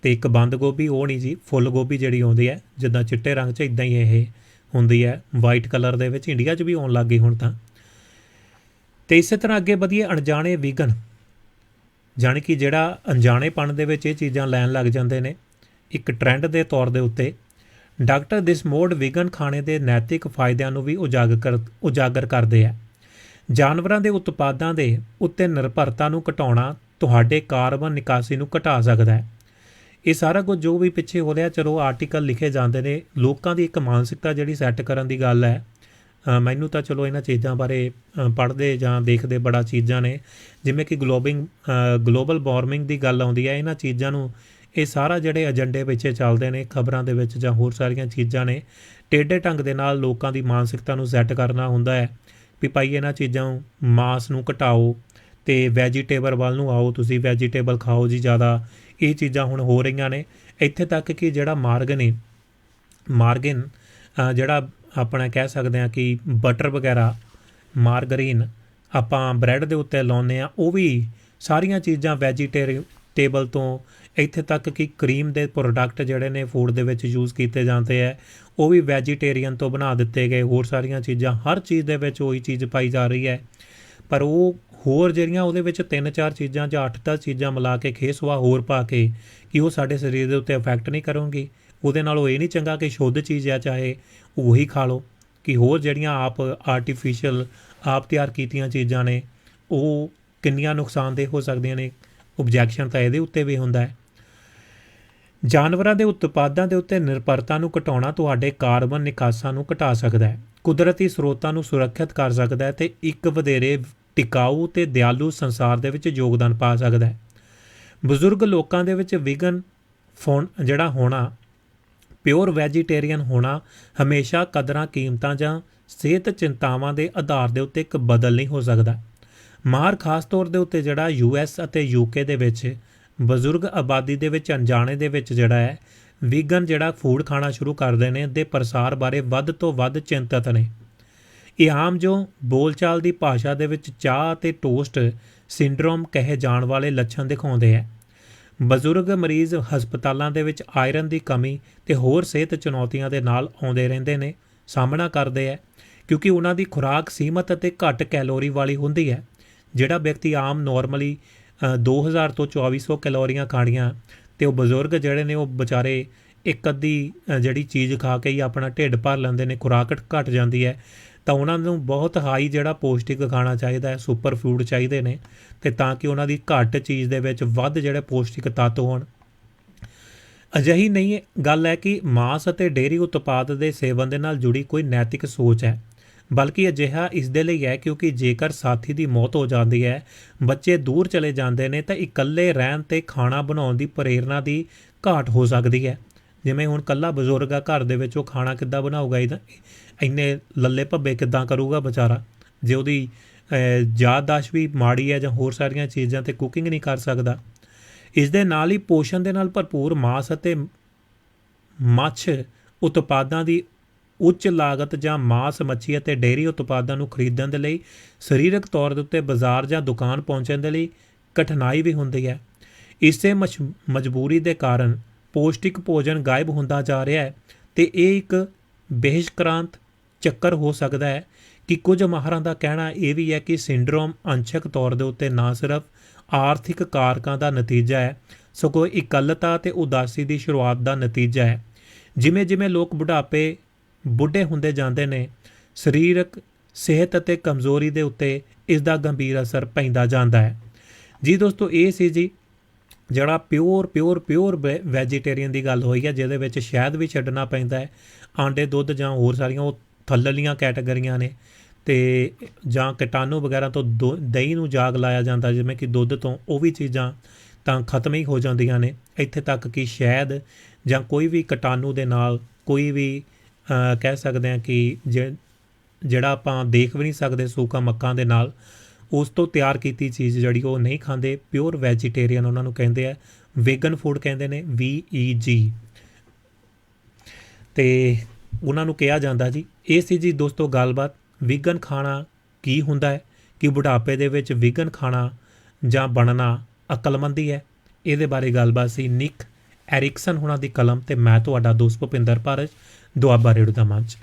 ਤੇ ਇੱਕ ਬੰਦ ਗੋਭੀ, ਉਹ ਨਹੀਂ ਜੀ, ਫੁੱਲ ਗੋਭੀ ਜਿਹੜੀ ਆਉਂਦੀ ਹੈ, ਜਿੱਦਾਂ ਚਿੱਟੇ ਰੰਗ 'ਚ ਇਦਾਂ ਹੀ ਇਹ ਹੁੰਦੀ ਹੈ ਵਾਈਟ ਕਲਰ ਦੇ ਵਿੱਚ ਇੰਡੀਆ 'ਚ ਵੀ ਆਉਣ ਲੱਗ ਗਈ ਹੁਣ ਤਾਂ। ਤੇ ਇਸੇ ਤਰ੍ਹਾਂ ਅੱਗੇ ਵਧੀਆ ਅਣਜਾਣੇ ਵੀਗਨ ਜਾਣੀ ਕਿ ਜਿਹੜਾ ਅਣਜਾਣੇਪਣ ਦੇ ਵਿੱਚ ਇਹ ਚੀਜ਼ਾਂ ਲੈਣ ਲੱਗ ਜਾਂਦੇ ਨੇ, ਇੱਕ ਟ੍ਰੈਂਡ ਦੇ ਤੌਰ ਦੇ ਉੱਤੇ, ਡਾਕਟਰ ਦਿਸਮੋਡ ਵੀਗਨ ਖਾਣੇ ਦੇ ਨੈਤਿਕ ਫਾਇਦਿਆਂ ਨੂੰ ਵੀ ਉਜਾਗਰ ਕਰ- ਉਜਾਗਰ ਕਰਦੇ ਆ। ਜਾਨਵਰਾਂ ਦੇ ਉਤਪਾਦਾਂ ਦੇ ਉੱਤੇ ਨਿਰਭਰਤਾ ਨੂੰ ਘਟਾਉਣਾ ਤੁਹਾਡੇ ਕਾਰਬਨ ਨਿਕਾਸੀ ਨੂੰ ਘਟਾ ਸਕਦਾ ਹੈ। ਇਹ ਸਾਰਾ ਕੁਝ ਜੋ ਵੀ ਪਿੱਛੇ ਹੋ ਰਿਹਾ, ਚਲੋ ਆਰਟੀਕਲ ਲਿਖੇ ਜਾਂਦੇ ਨੇ, ਲੋਕਾਂ ਦੀ ਇੱਕ ਮਾਨਸਿਕਤਾ ਜਿਹੜੀ ਸੈੱਟ ਕਰਨ ਦੀ ਗੱਲ ਹੈ ਮੈਨੂੰ ਤਾਂ ਚਲੋ ਇਹਨਾਂ ਚੀਜ਼ਾਂ ਬਾਰੇ ਪੜ੍ਹਦੇ ਜਾਂ ਦੇਖਦੇ ਬੜਾ ਚੀਜ਼ਾਂ ਨੇ। ਜਿਵੇਂ ਕਿ ਗਲੋਬਿੰਗ ਗਲੋਬਲ ਵਾਰਮਿੰਗ ਦੀ ਗੱਲ ਆਉਂਦੀ ਹੈ, ਇਹਨਾਂ ਚੀਜ਼ਾਂ ਨੂੰ, ਇਹ ਸਾਰਾ ਜਿਹੜੇ ਏਜੰਡੇ ਪਿੱਛੇ ਚੱਲਦੇ ਨੇ, ਖਬਰਾਂ ਦੇ ਵਿੱਚ ਜਾਂ ਹੋਰ ਸਾਰੀਆਂ ਚੀਜ਼ਾਂ ਨੇ, ਟੇਢੇ ਢੰਗ ਦੇ ਨਾਲ ਲੋਕਾਂ ਦੀ ਮਾਨਸਿਕਤਾ ਨੂੰ ਸੈੱਟ ਕਰਨਾ ਹੁੰਦਾ ਹੈ। ਵੀ ਭਾਈ ਇਹਨਾਂ ਚੀਜ਼ਾਂ ਮਾਸ ਨੂੰ ਘਟਾਓ ਤੇ ਵੈਜੀਟੇਬਲ ਵੱਲ ਨੂੰ ਆਓ, ਤੁਸੀਂ ਵੈਜੀਟੇਬਲ ਖਾਓ ਜੀ ਜ਼ਿਆਦਾ। ਇਹ ਚੀਜ਼ਾਂ ਹੁਣ ਹੋ ਰਹੀਆਂ ਨੇ। ਇੱਥੇ ਤੱਕ ਕਿ ਜਿਹੜਾ ਮਾਰਗ ਨੇ, ਮਾਰਗਨ ਜਿਹੜਾ ਆਪਣਾ ਕਹਿ ਸਕਦੇ ਆ ਕਿ ਬਟਰ ਵਗੈਰਾ ਮਾਰਗਰੀਨ ਆਪਾਂ ਬ੍ਰੈਡ ਦੇ ਉੱਤੇ ਲਾਉਂਦੇ ਆ ਉਹ ਵੀ ਸਾਰੀਆਂ ਚੀਜ਼ਾਂ ਵੈਜੀਟੇਬਲ ਤੋਂ ਇੱਥੇ ਤੱਕ ਕਿ ਕਰੀਮ ਦੇ ਪ੍ਰੋਡਕਟ ਜਿਹੜੇ ਨੇ ਫੂਡ ਦੇ ਵਿੱਚ ਯੂਜ਼ ਕੀਤੇ ਜਾਂਦੇ ਆ, ਉਹ ਵੀ ਵੈਜੀਟੇਰੀਅਨ ਤੋਂ ਬਣਾ ਦਿੱਤੇ ਗਏ, ਹੋਰ ਸਾਰੀਆਂ ਚੀਜ਼ਾਂ, ਹਰ ਚੀਜ਼ ਦੇ ਵਿੱਚ ਉਹੀ ਚੀਜ਼ ਪਾਈ ਜਾ ਰਹੀ ਹੈ। ਪਰ ਉਹ ਹੋਰ ਜਿਹੜੀਆਂ ਉਹਦੇ ਵਿੱਚ ਤਿੰਨ ਚਾਰ ਚੀਜ਼ਾਂ ਜਾਂ ਅੱਠ ਦਸ ਚੀਜ਼ਾਂ ਮਿਲਾ ਕੇ ਖੇਸਵਾ ਹੋਰ ਪਾ ਕੇ ਕਿ ਉਹ ਸਾਡੇ ਸਰੀਰ ਦੇ ਉੱਤੇ ਇਫੈਕਟ ਨਹੀਂ ਕਰੂੰਗੀ ਉਹਦੇ ਨਾਲੋਂ ਇਹ ਨਹੀਂ ਚੰਗਾ ਕਿ ਸ਼ੁੱਧ ਚੀਜ਼ ਆ, ਚਾਹੇ ਉਹੀ ਖਾ ਲਓ ਕਿ ਹੋਰ ਜਿਹੜੀਆਂ ਆਪ ਆਰਟੀਫੀਸ਼ੀਅਲ ਆਪ ਤਿਆਰ ਕੀਤੀਆਂ ਚੀਜ਼ਾਂ ਨੇ, ਉਹ ਕਿੰਨੀਆਂ ਨੁਕਸਾਨਦੇਹ ਹੋ ਸਕਦੀਆਂ ਨੇ। ਆਬਜੈਕਸ਼ਨ ਤਾਂ ਇਹਦੇ ਉੱਤੇ ਵੀ ਹੁੰਦਾ ਹੈ। ਜਾਨਵਰਾਂ ਦੇ ਉਤਪਾਦਾਂ ਦੇ ਉੱਤੇ ਨਿਰਭਰਤਾ ਨੂੰ ਘਟਾਉਣਾ ਤੁਹਾਡੇ ਕਾਰਬਨ ਨਿਕਾਸਾਂ ਨੂੰ ਘਟਾ ਸਕਦਾ ਹੈ। ਕੁਦਰਤੀ ਸਰੋਤਾਂ ਨੂੰ ਸੁਰੱਖਿਅਤ ਕਰ ਸਕਦਾ ਹੈ ਤੇ ਇੱਕ ਵਧੇਰੇ ਟਿਕਾਊ ਤੇ ਦਿਆਲੂ ਸੰਸਾਰ ਦੇ ਵਿੱਚ ਯੋਗਦਾਨ ਪਾ ਸਕਦਾ ਹੈ। ਬਜ਼ੁਰਗ ਲੋਕਾਂ ਦੇ ਵਿੱਚ ਵਿਗਨ ਫੋਨ ਜਿਹੜਾ ਹੋਣਾ ਪਿਓਰ ਵੈਜੀਟੇਰੀਅਨ ਹੋਣਾ ਹਮੇਸ਼ਾ ਕਦਰਾਂ ਕੀਮਤਾਂ ਜਾਂ ਸਿਹਤ ਚਿੰਤਾਵਾਂ ਦੇ ਆਧਾਰ ਦੇ ਉੱਤੇ ਇੱਕ ਬਦਲ ਨਹੀਂ ਹੋ ਸਕਦਾ। ਮਾਰ ਖਾਸ ਤੌਰ ਦੇ ਉੱਤੇ ਜਿਹੜਾ ਯੂਐਸ ਅਤੇ ਯੂਕੇ ਦੇ ਵਿੱਚ, ਬਜ਼ੁਰਗ ਆਬਾਦੀ ਦੇ ਵਿੱਚ, ਅਣਜਾਣੇ ਦੇ ਵਿੱਚ ਜਿਹੜਾ ਹੈ, ਵੀਗਨ ਜਿਹੜਾ ਫੂਡ ਖਾਣਾ ਸ਼ੁਰੂ ਕਰਦੇ ਨੇ ਦੇ ਪ੍ਰਸਾਰ ਬਾਰੇ ਵੱਧ ਤੋਂ ਵੱਧ ਚਿੰਤਤ ਨੇ। ਇਹ ਆਮ ਜੋ ਬੋਲਚਾਲ ਦੀ ਭਾਸ਼ਾ ਦੇ ਵਿੱਚ ਚਾਹ ਅਤੇ ਟੋਸਟ ਸਿੰਡਰੋਮ ਕਹੇ ਜਾਣ ਵਾਲੇ ਲੱਛਣ ਦਿਖਾਉਂਦੇ ਹੈ। ਬਜ਼ੁਰਗ ਮਰੀਜ਼ ਹਸਪਤਾਲਾਂ ਦੇ ਵਿੱਚ ਆਇਰਨ ਦੀ ਕਮੀ ਤੇ ਹੋਰ ਸਿਹਤ ਚੁਣੌਤੀਆਂ ਦੇ ਨਾਲ ਆਉਂਦੇ ਰਹਿੰਦੇ ਨੇ, ਸਾਹਮਣਾ ਕਰਦੇ ਹੈ ਕਿਉਂਕਿ ਉਹਨਾਂ ਦੀ ਖੁਰਾਕ ਸੀਮਤ ਅਤੇ ਘੱਟ ਕੈਲੋਰੀ ਵਾਲੀ ਹੁੰਦੀ ਹੈ ਜਿਹੜਾ ਵਿਅਕਤੀ ਆਮ ਨਾਰਮਲੀ 2000 ਤੋਂ 2400 ਕੈਲੋਰੀਆਂ ਖਾਣੀਆਂ ਤੇ ਉਹ ਬਜ਼ੁਰਗ ਜਿਹੜੇ ਨੇ ਉਹ ਵਿਚਾਰੇ ਇੱਕ ਅੱਧੀ ਜਿਹੜੀ ਚੀਜ਼ ਖਾ ਕੇ ਹੀ ਆਪਣਾ ਢਿੱਡ ਭਰ ਲੈਂਦੇ ਨੇ, ਖੁਰਾਕ ਘਟ ਜਾਂਦੀ ਹੈ ਤਾਂ ਉਹਨਾਂ ਨੂੰ ਬਹੁਤ ਹਾਈ ਜਿਹੜਾ ਪੌਸ਼ਟਿਕ ਖਾਣਾ ਚਾਹੀਦਾ ਹੈ ਸੁਪਰ ਫੂਡ ਚਾਹੀਦੇ ਨੇ ਤੇ ਤਾਂ ਕਿ ਉਹਨਾਂ ਦੀ ਘੱਟ ਚੀਜ਼ ਦੇ ਵਿੱਚ ਵੱਧ ਜਿਹੜੇ ਪੌਸ਼ਟਿਕ ਤੱਤ ਹੋਣ। ਅਜਿਹੀ ਨਹੀਂ ਗੱਲ ਹੈ ਕਿ ਮਾਸ ਅਤੇ ਡੇਅਰੀ ਉਤਪਾਦ ਦੇ ਸੇਵਨ ਦੇ ਨਾਲ ਜੁੜੀ ਕੋਈ ਨੈਤਿਕ ਸੋਚ ਹੈ। ਬਲਕਿ ਅਜਿਹਾ ਇਸ ਦੇ ਲਈ ਹੈ ਕਿਉਂਕਿ ਜੇਕਰ ਸਾਥੀ ਦੀ ਮੌਤ ਹੋ ਜਾਂਦੀ ਹੈ, ਬੱਚੇ ਦੂਰ ਚਲੇ ਜਾਂਦੇ ਨੇ ਤਾਂ ਇਕੱਲੇ ਰਹਿਣ ਤੇ ਖਾਣਾ ਬਣਾਉਣ ਦੀ ਪ੍ਰੇਰਣਾ ਦੀ ਘਾਟ ਹੋ ਸਕਦੀ ਹੈ। ਜਿਵੇਂ ਹੁਣ ਕੱਲਾ ਬਜ਼ੁਰਗ ਆ, ਘਰ ਦੇ ਵਿੱਚ ਉਹ ਖਾਣਾ ਕਿੱਦਾਂ ਬਣਾਊਗਾ ਇਹਦਾ? ਇੰਨੇ ਲੱਲੇ ਭੱਬੇ ਕਿੱਦਾਂ ਕਰੂਗਾ ਵਿਚਾਰਾ? ਜੇ ਉਹਦੀ ਅਹ, ਯਾਦਦਾਸ਼ਤ ਵੀ ਮਾੜੀ ਹੈ ਜਾਂ ਹੋਰ ਸਾਰੀਆਂ ਚੀਜ਼ਾਂ ਤੇ ਕੁਕਿੰਗ ਨਹੀਂ ਕਰ ਸਕਦਾ ਇਸ ਦੇ ਨਾਲ ਹੀ ਪੋਸ਼ਣ ਦੇ ਨਾਲ ਭਰਪੂਰ ਮਾਸ ਅਤੇ ਮੱਛ ਉਤਪਾਦਾਂ ਦੀ ਉੱਚ ਲਾਗਤ ਜਾਂ ਮਾਸ ਮੱਛੀ ਅਤੇ ਡੇਅਰੀ ਉਤਪਾਦਾਂ ਨੂੰ ਖਰੀਦਣ ਦੇ ਲਈ ਸਰੀਰਕ ਤੌਰ ਦੇ ਉੱਤੇ ਬਾਜ਼ਾਰ ਜਾਂ ਦੁਕਾਨ ਪਹੁੰਚਣ ਦੇ ਲਈ ਕਠਿਨਾਈ ਵੀ ਹੁੰਦੀ ਹੈ। ਇਸੇ ਮਸ਼- ਮਜਬੂਰੀ ਦੇ ਕਾਰਨ ਪੌਸ਼ਟਿਕ ਭੋਜਨ ਗਾਇਬ ਹੁੰਦਾ ਜਾ ਰਿਹਾ ਹੈ ਤੇ ਇਹ ਇੱਕ ਬਹਿਸ਼ਕ੍ਰਾਂਤ ਚੱਕਰ ਹੋ ਸਕਦਾ ਹੈ ਕਿ ਕੁਝ ਮਾਹਰਾਂ ਦਾ ਕਹਿਣਾ ਇਹ ਵੀ ਹੈ ਕਿ ਸਿੰਡਰੋਮ ਅੰਸ਼ਕ ਤੌਰ ਦੇ ਉੱਤੇ ਨਾ ਸਿਰਫ ਆਰਥਿਕ ਕਾਰਕਾਂ ਦਾ ਨਤੀਜਾ ਹੈ, ਸਗੋਂ ਇਕੱਲਤਾ ਤੇ ਉਦਾਸੀ ਦੀ ਸ਼ੁਰੂਆਤ ਦਾ ਨਤੀਜਾ ਹੈ। ਜਿਵੇਂ ਜਿਵੇਂ ਲੋਕ ਬੁਢਾਪੇ, ਬੁੱਢੇ ਹੁੰਦੇ ਜਾਂਦੇ ਨੇ, ਸਰੀਰਕ ਸਿਹਤ ਅਤੇ ਕਮਜ਼ੋਰੀ ਦੇ ਉੱਤੇ ਇਸ ਦਾ ਗੰਭੀਰ ਅਸਰ ਪੈਂਦਾ ਜਾਂਦਾ ਹੈ। ਜੀ ਦੋਸਤੋ, ਇਹ ਸੀ ਜੀ ਜਿਹੜਾ ਪਿਓਰ ਪਿਓਰ ਪਿਓਰ ਵੈਜੀਟੇਰੀਅਨ ਦੀ ਗੱਲ ਹੋਈ ਹੈ, ਜਿਹਦੇ ਵਿੱਚ ਸ਼ਹਿਦ ਵੀ ਛੱਡਣਾ ਪੈਂਦਾ ਹੈ, ਆਂਡੇ, ਦੁੱਧ ਜਾਂ ਹੋਰ ਸਾਰੀਆਂ ਉਹ ਥੱਲਲੀਆਂ ਕੈਟਾਗਰੀਆਂ ਨੇ ਤੇ ਜਾਂ ਕੀਟਾਣੂ ਵਗੈਰਾ ਤੋਂ ਦੋ- ਦਹੀਂ ਨੂੰ ਜਾਗ ਲਾਇਆ ਜਾਂਦਾ, ਜਿਵੇਂ ਕਿ ਦੁੱਧ ਤੋਂ, ਉਹ ਵੀ ਚੀਜ਼ਾਂ ਤਾਂ ਖਤਮ ਹੀ ਹੋ ਜਾਂਦੀਆਂ ਨੇ। ਇੱਥੇ ਤੱਕ ਕਿ ਸ਼ਹਿਦ ਜਾਂ ਕੋਈ ਵੀ ਕੀਟਾਣੂ ਦੇ ਨਾਲ ਕੋਈ ਵੀ ਕਹਿ ਸਕਦੇ ਹਾਂ ਕਿ ਜਿਹੜਾ ਆਪਾਂ ਦੇਖ ਵੀ ਨਹੀਂ ਸਕਦੇ ਸੂਕਾ ਮੱਕਾਂ ਦੇ ਨਾਲ, ਉਸ ਤੋਂ ਤਿਆਰ ਕੀਤੀ ਚੀਜ਼ ਜਿਹੜੀ ਉਹ ਨਹੀਂ ਖਾਂਦੇ ਪਿਓਰ ਵੈਜੀਟੇਰੀਅਨ ਉਹਨਾਂ ਨੂੰ ਕਹਿੰਦੇ ਆ ਵੇਗਨ ਫੂਡ ਕਹਿੰਦੇ ਨੇ ਵੀ ਈ ਜੀ ਤੇ ਉਹਨਾਂ ਨੂੰ ਕਿਹਾ ਜਾਂਦਾ ਜੀ ਇਹ ਸੀ ਜੀ ਦੋਸਤੋ ਗੱਲਬਾਤ, ਵੀਗਨ ਖਾਣਾ ਕੀ ਹੁੰਦਾ ਹੈ? ਕਿ ਬੁਢਾਪੇ ਦੇ ਵਿੱਚ ਵੀਗਨ ਖਾਣਾ ਜਾਂ ਬਣਨਾ ਅਕਲਮੰਦੀ ਹੈ? ਇਹਦੇ ਬਾਰੇ ਗੱਲਬਾਤ ਸੀ ਨਿਕ ਐਰਿਕਸਨ ਹੁਣਾਂ ਦੀ ਕਲਮ ਤੇ ਮੈਂ ਤੁਹਾਡਾ ਦੋਸਤ ਭੁਪਿੰਦਰ ਭਾਰਜ, ਦੁਆਬਾ ਰੇਡੂ ਦਾ ਮੰਚ।